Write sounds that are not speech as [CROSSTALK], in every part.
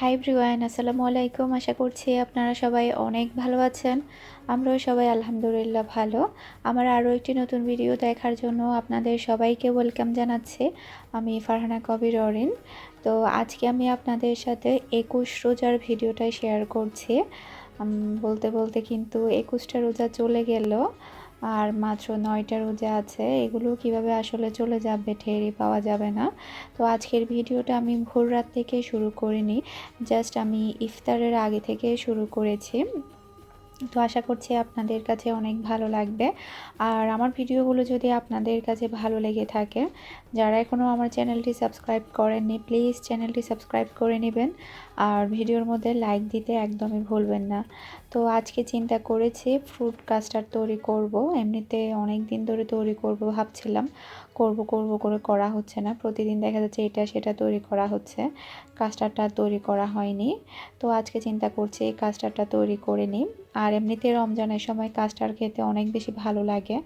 High ব্রিওয়ান আসসালামু আলাইকুম। আশা করছি আপনারা সবাই অনেক ভালো আছেন। আমরাও সবাই আলহামদুলিল্লাহ ভালো। আমার আরও একটি নতুন ভিডিও দেখার জন্য আপনাদের সবাইকে ওয়েলকাম জানাচ্ছি। আমি ফারহানা কবির অরিন। তো আজকে আমি আপনাদের সাথে একুশ রোজার ভিডিওটাই শেয়ার করছি। বলতে বলতে কিন্তু একুশটা রোজা চলে গেল। আর মাত্র নয়টা রোজা আছে, এগুলো কীভাবে আসলে চলে যাবে ঠেরই পাওয়া যাবে না। তো আজকের ভিডিওটা আমি ভোর রাত থেকে শুরু করিনি, জাস্ট আমি ইফতারের আগে থেকে শুরু করেছি। তো আশা করছি আপনাদের কাছে অনেক ভালো লাগবে। আর আমার ভিডিওগুলো যদি আপনাদের কাছে ভালো লেগে থাকে, যারা এখনও আমার চ্যানেলটি সাবস্ক্রাইব করেননি, প্লিজ চ্যানেলটি সাবস্ক্রাইব করে নেবেন। আর ভিডিওর মধ্যে লাইক দিতে একদমই ভুলবেন না। তো আজকে চিন্তা করেছি ফ্রুট কাস্টার্ড তৈরি করব। এমনিতে অনেক দিন ধরে তৈরি করব ভাবছিলাম। করব করব করে করা হচ্ছে না। প্রতিদিন দেখা যাচ্ছে এটা সেটা তৈরি করা হচ্ছে। কাস্টার্ডটা তৈরি করা হয়নি। তো আজকে চিন্তা করছি এই কাস্টার্ডটা তৈরি করে নিই। আর এমনিতে রমজানের সময় কাস্টার্ড খেতে অনেক বেশি ভালো লাগে।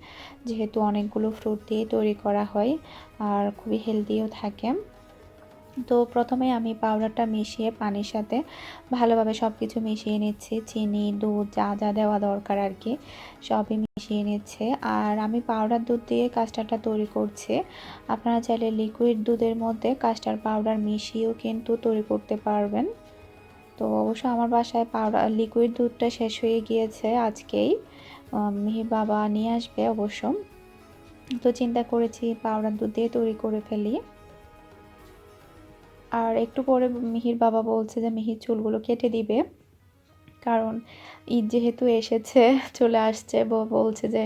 যেহেতু অনেকগুলো ফ্রুট দিয়ে তৈরি করা হয়। আর খুবই হেলদিও থাকে। তো প্রথমে আমি পাউডারটা মিশিয়ে পানির সাথে ভালোভাবে সব কিছু মিশিয়ে নিচ্ছি। চিনি, দুধ, যা যা দেওয়া দরকার আর কি সবই মিশিয়ে নিচ্ছে। আর আমি পাউডার দুধ দিয়ে কাস্টার্ডটা তৈরি করছি। আপনারা চাইলে লিকুইড দুধের মধ্যে কাস্টার্ড পাউডার মিশিয়েও কিন্তু তৈরি করতে পারবেন। তো অবশ্য আমার বাসায় পাউডার লিকুইড দুধটা শেষ হয়ে গিয়েছে আজকেই। মিহির বাবা নিয়ে আসবে অবশ্য। তো চিন্তা করেছি পাউডার দুধ দিয়ে তৈরি করে ফেলি। আর একটু পরে মিহির বাবা বলছে যে মিহির চুলগুলো কেটে দিবে। কারণ ঈদ যেহেতু এসেছে, চলে আসছে বলছে যে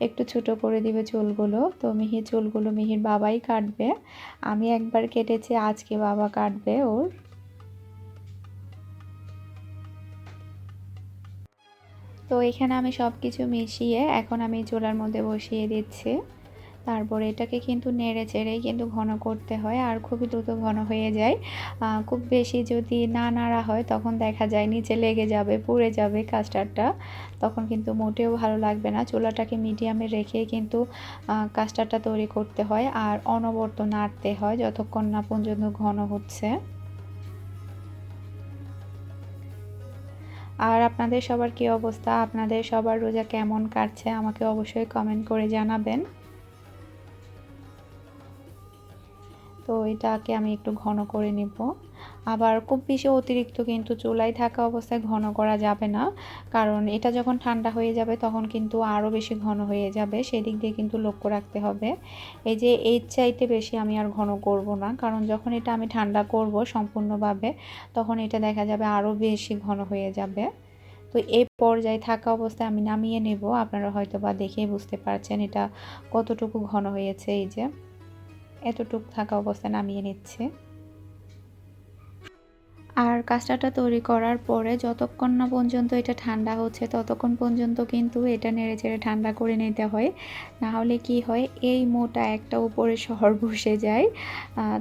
একটু ছোটো করে দিবে চুলগুলো। তো মিহির চুলগুলো মিহির বাবাই কাটবে। আমি একবার কেটেছি, আজকে বাবা কাটবে ওর। তো এখানে আমি সব কিছু মিশিয়ে এখন আমি চুলার মধ্যে বসিয়ে দিচ্ছি। তারপরে এটাকে কিন্তু নেড়ে চেড়েই কিন্তু ঘন করতে হয় আর খুবই দ্রুত ঘন হয়ে যায়। খুব বেশি যদি না নাড়া হয় তখন দেখা যায় নিচে লেগে যাবে, পুড়ে যাবে কাস্টারটা তখন কিন্তু মোটেও ভালো লাগবে না। চুলাটাকে মিডিয়ামে রেখে কিন্তু কাস্টারটা তৈরি করতে হয় আর অনবর্ত নাড়তে হয় যতক্ষণ না পর্যন্ত ঘন হচ্ছে। আর আপনাদের সবার কী অবস্থা? আপনাদের সবার রোজা কেমন কাটছে? আমাকে অবশ্যই কমেন্ট করে জানাবেন। তো এটাকে আমি একটু ঘন করে নিব। আবার খুব বেশি অতিরিক্ত কিন্তু চুলায় থাকা অবস্থায় ঘন করা যাবে না। কারণ এটা যখন ঠান্ডা হয়ে যাবে তখন কিন্তু আরও বেশি ঘন হয়ে যাবে। সেদিক দিয়ে কিন্তু লক্ষ্য রাখতে হবে। এই যে এর চাইতে বেশি আমি আর ঘন করব না। কারণ যখন এটা আমি ঠান্ডা করব সম্পূর্ণভাবে, তখন এটা দেখা যাবে আরও বেশি ঘন হয়ে যাবে। তো এই পর্যায়ে থাকা অবস্থায় আমি নামিয়ে নেব। আপনারা হয়তো বা দেখেই বুঝতে পারছেন এটা কতটুকু ঘন হয়েছে এই যে। এতটুকু থাকা অবস্থায় নামিয়ে নিচ্ছে। আর কাস্টারটা তৈরি করার পরে যতক্ষণ না পর্যন্ত এটা ঠান্ডা হচ্ছে, ততক্ষণ পর্যন্ত কিন্তু এটা নেড়ে চেড়ে ঠান্ডা করে নিতে হয়। না হলে কি হয়, এই মোটা একটা উপরে শহর বসে যায়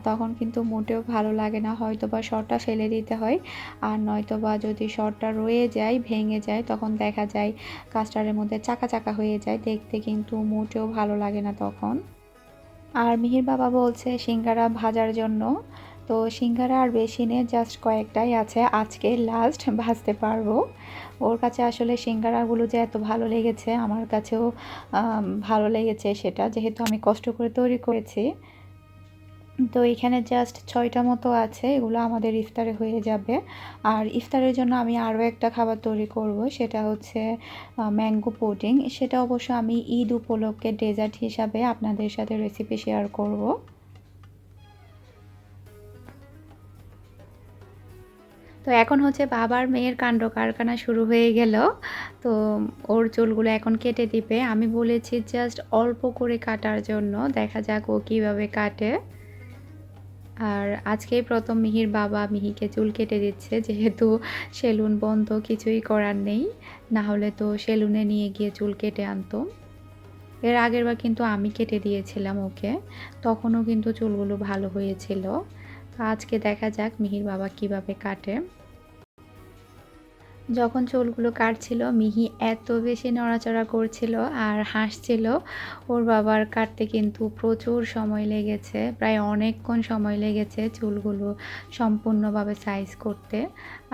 তখন কিন্তু মোটেও ভালো লাগে না। হয়তো বা শরটা ফেলে দিতে হয়, আর নয়তো বা যদি শরটা রয়ে যায়, ভেঙে যায়, তখন দেখা যায় কাস্টারের মধ্যে চাকা চাকা হয়ে যায়। দেখতে কিন্তু মোটেও ভালো লাগে না তখন। আর মিহির বাবা বলছে সিঙ্গারা ভাজার জন্য। তো সিঙ্গারা আর বেশি নেই জাস্ট কয়েকটাই আছে। আজকে লাস্ট ভাজতে পারব। ওর কাছে আসলে সিঙ্গারাগুলো যে এত ভালো লেগেছে, আমার কাছেও ভালো লেগেছে সেটা। যেহেতু আমি কষ্ট করে তৈরি করেছি। তো এখানে জাস্ট ছয়টা মতো আছে, এগুলো আমাদের ইফতারে হয়ে যাবে। আর ইফতারের জন্য আমি আরও একটা খাবার তৈরি করব, সেটা হচ্ছে ম্যাঙ্গো পুডিং সেটা অবশ্য আমি ঈদ উপলক্ষে ডেজার্ট হিসাবে আপনাদের সাথে রেসিপি শেয়ার করব। তো এখন হচ্ছে বাবার মেয়ের কাণ্ড কারখানা শুরু হয়ে গেল। তো ওর চুলগুলো এখন কেটে দিবে। আমি বলেছি জাস্ট অল্প করে কাটার জন্য, দেখা যাক ও কীভাবে কাটে। আর আজকেই প্রথম মিহির বাবা মিহিকে চুল কেটে দিচ্ছে, যেহেতু সেলুন বন্ধ, কিছুই করার নেই। না হলে তো সেলুনে নিয়ে গিয়ে চুল কেটে আনতো। এর আগের বার কিন্তু আমি কেটে দিয়েছিলাম ওকে। তখনও কিন্তু চুলগুলো ভালো হয়েছিল। তো আজকে দেখা যাক মিহির বাবা কীভাবে কাটে। যখন চুলগুলো কাটছিল, মিহি এত বেশি নড়াচড়া করছিল আর হাসছিল। ওর বাবার কাটতে কিন্তু প্রচুর সময় লেগেছে, প্রায় অনেকক্ষণ সময় লেগেছে চুলগুলো সম্পূর্ণভাবে সাইজ করতে।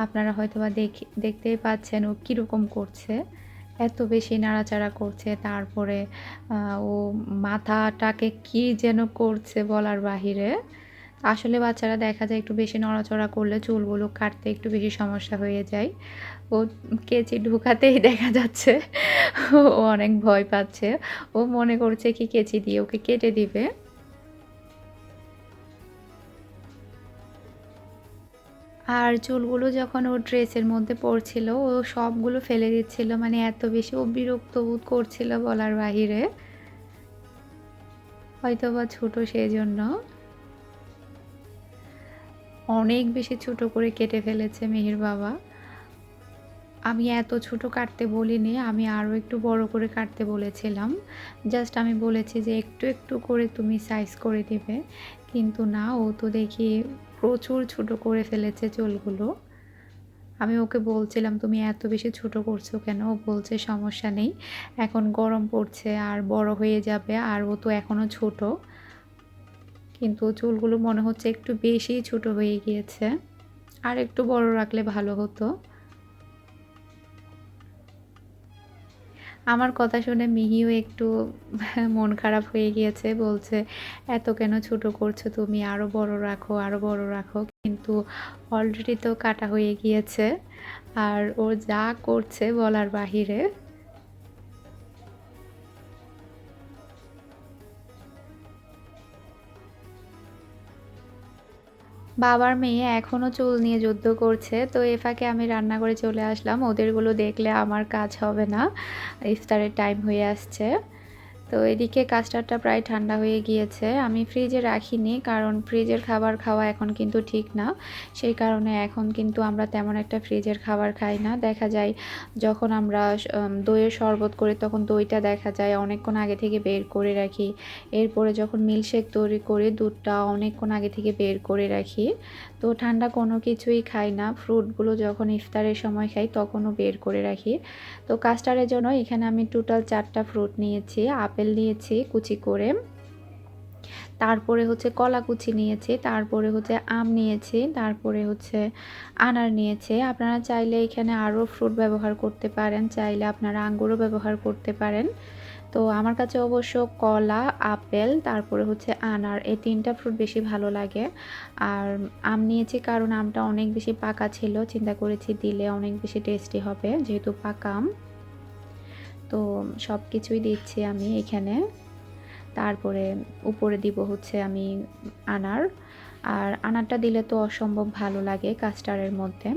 আপনারা হয়তো বা দেখে, দেখতেই পাচ্ছেন ও কীরকম করছে, এত বেশি নাড়াচাড়া করছে। তারপরে ও মাথাটাকে কি যেন করছে বলার বাহিরে। আসলে বাচ্চারা দেখা যায় একটু বেশি নড়াচড়া করলে চুলগুলো কাটতে একটু বেশি সমস্যা হয়ে যায়। ও কেচি ঢুকাতেই দেখা যাচ্ছে। ও অনেক ভয় পাচ্ছে। ও মনে করছে কি কেচি দিয়ে ওকে কেটে দিবে। আর চুলগুলো যখন ও ড্রেসের মধ্যে পড়ছিল, ও সবগুলো ফেলে দিচ্ছিল। মানে এত বেশি ও বিরক্ত বোধ করছিল বলার বাহিরে। হয়তো বা ছোটো সেই জন্য অনেক বেশি ছোট করে কেটে ফেলেছে মেহের বাবা। আমি এত ছোট কাটতে বলিনি, আমি আরও একটু বড় করে কাটতে বলেছিলাম। জাস্ট আমি বলেছি যে একটু একটু করে তুমি সাইজ করে দেবে। কিন্তু না, ও তো দেখি প্রচুর ছোট করে ফেলেছে চুলগুলো। আমি ওকে বলছিলাম, তুমি এত বেশি ছোট করছ কেন? ও বলছে সমস্যা নেই। এখন গরম পড়ছে, আর বড় হয়ে যাবে, আর ও তো এখনও ছোট। কিন্তু চুলগুলো মনে হচ্ছে একটু বেশি ছোট হয়ে গিয়েছে। আর একটু বড় রাখলে ভালো হতো। আমার কথা শুনে মিহিও একটু [LAUGHS] মন খারাপ হয়ে গিয়েছে, বলছে, এত কেন ছোট করছ তুমি? আরও বড় রাখো আরও বড় রাখো। কিন্তু অলরেডি তো কাটা হয়ে গিয়েছে। আর ও যা করছে বলার বাহিরে বাবার মেয়ে এখনও চুল নিয়ে যুদ্ধ করছে, তো এ ফাঁকে আমি রান্না করে চলে আসলাম। ওদেরগুলো দেখলে আমার কাজ হবে না। ইফতারের টাইম হয়ে আসছে। তো এদিকে কাস্টারটা প্রায় ঠান্ডা হয়ে গিয়েছে। আমি ফ্রিজে রাখিনি কারণ ফ্রিজের খাবার খাওয়া এখন কিন্তু ঠিক না। সেই কারণে এখন কিন্তু আমরা তেমন একটা ফ্রিজের খাবার খাই না। দেখা যায় যখন আমরা দইয়ের শরবত করি তখন দইটা দেখা যায় অনেকক্ষণ আগে থেকে বের করে রাখি। এরপরে যখন মিল্কশেক তৈরি করি, দুধটা অনেকক্ষণ আগে থেকে বের করে রাখি। তো ঠান্ডা কোনো কিছুই খাই না। ফ্রুটগুলো যখন ইফতারের সময় খাই তখনও বের করে রাখি। তো কাস্টারের জন্য এখানে আমি টোটাল চারটা ফ্রুট নিয়েছি, আপেল নিয়েছি, কুচি করে। তারপরে হচ্ছে কলা কুচি নিয়েছি, তারপরে হচ্ছে আম নিয়েছি, তারপরে হচ্ছে আনার নিয়েছে। আপনারা চাইলে এখানে আরও ফ্রুট ব্যবহার করতে পারেন, চাইলে আপনারা আঙ্গুরও ব্যবহার করতে পারেন। তো আমার কাছে অবশ্য কলা, আপেল, তারপরে হচ্ছে আনার এই তিনটা ফ্রুট বেশি ভালো লাগে। আর আম নিয়েছি কারণ আমটা অনেক বেশি পাকা ছিল, চিন্তা করেছি দিলে অনেক বেশি টেস্টি হবে যেহেতু পাকা আম। তো সব কিছুই দিচ্ছি আমি এখানে। তারপরে উপরে দিব হচ্ছে আমি আনার। আর আনারটা দিলে তো অসম্ভব ভালো লাগে কাস্টারের মধ্যে।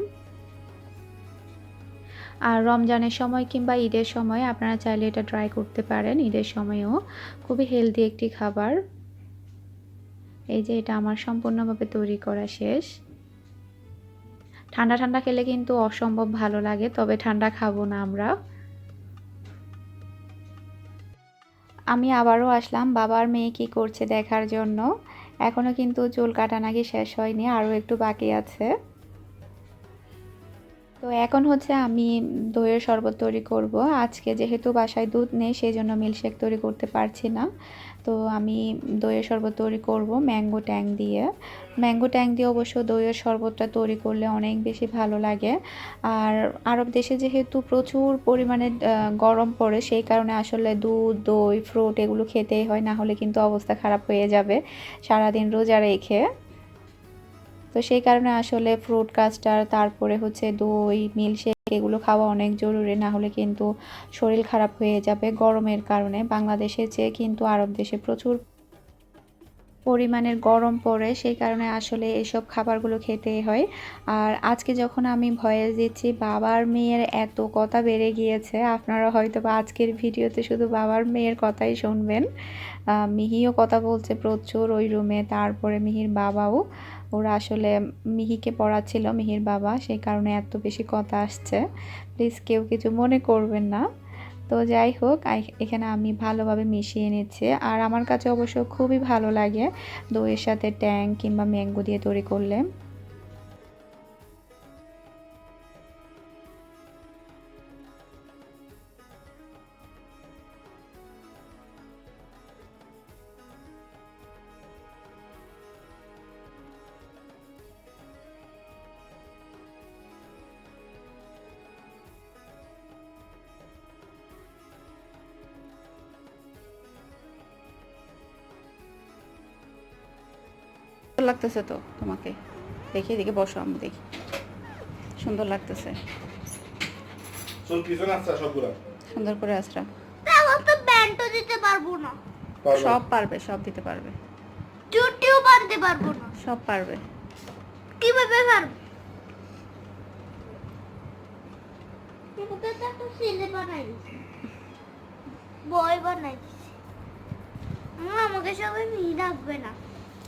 আর রমজানের সময় কিংবা ঈদের সময় আপনারা চাইলে এটা ট্রাই করতে পারেন। ঈদের সময়ও খুবই হেলদি একটি খাবার। এই যে এটা আমার সম্পূর্ণভাবে তৈরি করা শেষ। ঠান্ডা ঠান্ডা খেলে কিন্তু অসম্ভব ভালো লাগে, তবে ঠান্ডা খাব না আমরা। আমি আবারও আসলাম বাবার মেয়ে কি করছে দেখার জন্য। এখনও কিন্তু চুল কাটা নাকি শেষ হয়নি, আরও একটু বাকি আছে। তো এখন হচ্ছে আমি দইয়ের শরবত তৈরি করব। আজকে যেহেতু বাসায় দুধ নেই সেই জন্য মিল্কশেক তৈরি করতে পারছি না। তো আমি দইয়ের শরবত তৈরি করব ম্যাঙ্গো ট্যাং দিয়ে। ম্যাঙ্গো ট্যাং দিয়ে অবশ্য দইয়ের শরবতটা তৈরি করলে অনেক বেশি ভালো লাগে। আর আরব দেশে যেহেতু প্রচুর পরিমাণে গরম পড়ে, সেই কারণে আসলে দুধ, দই ফ্রুট এগুলো খেতেই হয়, না হলে কিন্তু অবস্থা খারাপ হয়ে যাবে সারাদিন রোজা রেখে। তো সেই কারণে আসলে ফ্রুট কাস্টার তারপরে হচ্ছে দই, মিল্কশেক এগুলো খাওয়া অনেক জরুরি, না হলে কিন্তু শরীর খারাপ হয়ে যাবে গরমের কারণে। বাংলাদেশের চেয়ে কিন্তু আরব দেশে প্রচুর পরিমাণের গরম পড়ে, সেই কারণে আসলে এসব খাবারগুলো খেতেই হয়। আর আজকে যখন আমি ভয়েস দিচ্ছি, বাবার মেয়ের এত কথা বেড়ে গিয়েছে, আপনারা হয়তো বা আজকের ভিডিওতে শুধু বাবার মেয়ের কথাই শুনবেন। মিহিও কথা বলছে প্রচুর ওই রুমে তারপরে মিহির বাবাও। ওরা আসলে মিহিকে পড়াচ্ছিল, মিহির বাবা। সেই কারণে এত বেশি কথা আসছে। প্লিজ কেউ কিছু মনে করবেন না। তো যাই হোক এখানে আমি ভালোভাবে মিশিয়ে নিচ্ছি। আর আমার কাছে অবশ্য খুবই ভালো লাগে দইয়ের সাথে ট্যাং কিংবা ম্যাঙ্গো দিয়ে তৈরি করলে। লাগতেছে তো তোমাকে। দেখি এদিকে বসো আমি দেখি। সুন্দর লাগতেছে। সুন্দর করে আসরা তাও তো ব্যান্ডও দিতে পারব না। সব পারবে সব দিতে পারবে। চুটিও বাঁধতে পারব না। সব পারবে। কীভাবে পারব? ছেলে বানাই বয় বানাই মা, আমাকে সবাই মেয়ে ডাকবে না।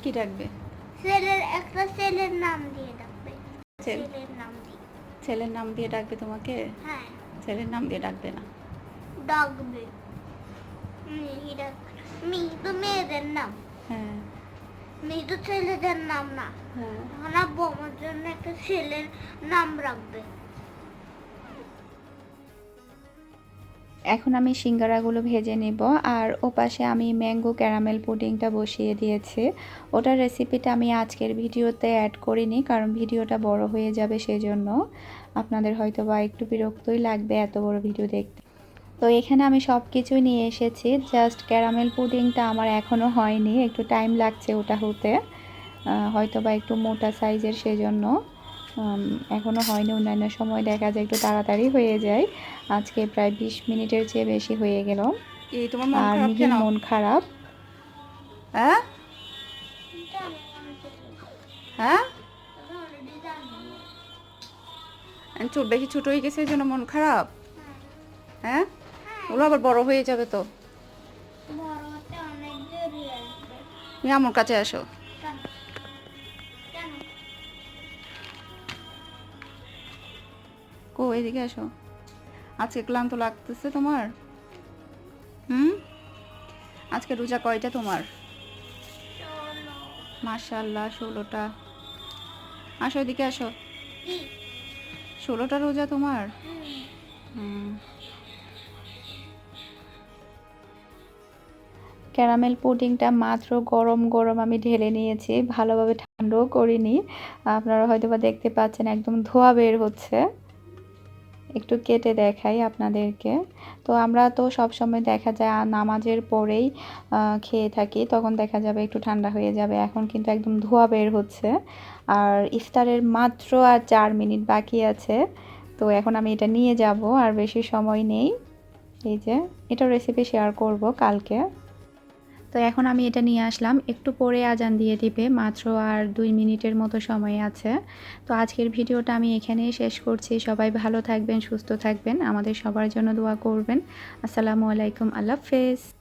কি ডাকবে? ছেলের একটা ছেলের নাম দিয়ে ডাকবে। ছেলের নাম দিয়ে। ছেলের নাম দিয়ে ডাকবে তোমাকে? হ্যাঁ। ছেলের নাম দিয়ে ডাকবে না? ডাকবে। মেয়ে তো মেয়েদের নাম। হ্যাঁ। মেয়ে তো ছেলেদের নাম না। হ্যাঁ। এখন আব্বু জন্য একটা ছেলের নাম রাখবে। এখন আমি সিঙ্গারাগুলো ভেজে নেব। আর ওপাশে আমি ম্যাঙ্গো ক্যারামেল পুডিংটা বসিয়ে দিয়েছি। ওটার রেসিপিটা আমি আজকের ভিডিওতে অ্যাড করিনি, কারণ ভিডিওটা বড় হয়ে যাবে সেজন্য। আপনাদের হয়তো বা একটু বিরক্তই লাগবে এত বড় ভিডিও দেখতে। তো এখানে আমি সব কিছুই নিয়ে এসেছি। জাস্ট ক্যারামেল পুডিংটা আমার এখনও হয়নি। একটু টাইম লাগছে ওটা হতে। হয়তো বা একটু মোটা সাইজের সেজন্য। উম, এখনও হয়নি অন্যান্য সময়। দেখা যায় একটু তাড়াতাড়ি হয়ে যায়। আজকে প্রায় বিশ মিনিটের চেয়ে বেশি হয়ে গেল। মন আর খারাপ মিহির মন খারাপ। হ্যাঁ? হ্যাঁ? চুল বেশি ছোট হয়ে গেছে এই জন্য মন খারাপ। হ্যাঁ? ওগুলো আবার বড় হয়ে যাবে তো। বড় হতে অনেক দেরি আসবে। তুমি আমার কাছে আসো। কো এদিকে আসো। আজকে ক্লান্ত লাগতেছে তোমার? হুম? আজকে রোজা কয়টা তোমার? মাশাল্লাহ ষোলোটা। আসো, এদিকে আসো। ষোলোটা রোজা তোমার? ক্যারামেল পুডিংটা মাত্র গরম গরম আমি ঢেলে নিয়েছি। ভালোভাবে ঠান্ডাও করিনি। আপনারা হয়তো বা দেখতে পাচ্ছেন একদম ধোয়া বের হচ্ছে। একটু কেটে দেখাই আপনাদেরকে। তো আমরা তো সব সময় দেখা যায় নামাজের পরেই খেয়ে থাকি, তখন দেখা যাবে একটু ঠান্ডা হয়ে যাবে। এখন কিন্তু একদম ধোয়া বের হচ্ছে। আর ইফতারের মাত্র আর চার মিনিট বাকি আছে। তো এখন আমি এটা নিয়ে যাব, আর বেশি সময় নেই। এই যে এটা রেসিপি শেয়ার করব কালকে। তো এখন আমি এটা নিয়ে আসলাম। একটু পরে আজান দিয়ে দিবে, মাত্র আর দুই মিনিটের মতো সময় আছে। তো আজকের ভিডিওটা আমি এখানেই শেষ করছি। সবাই ভালো থাকবেন, সুস্থ থাকবেন। আমাদের সবার জন্য দোয়া করবেন। আসসালামু আলাইকুম, আল্লাহ হাফেজ।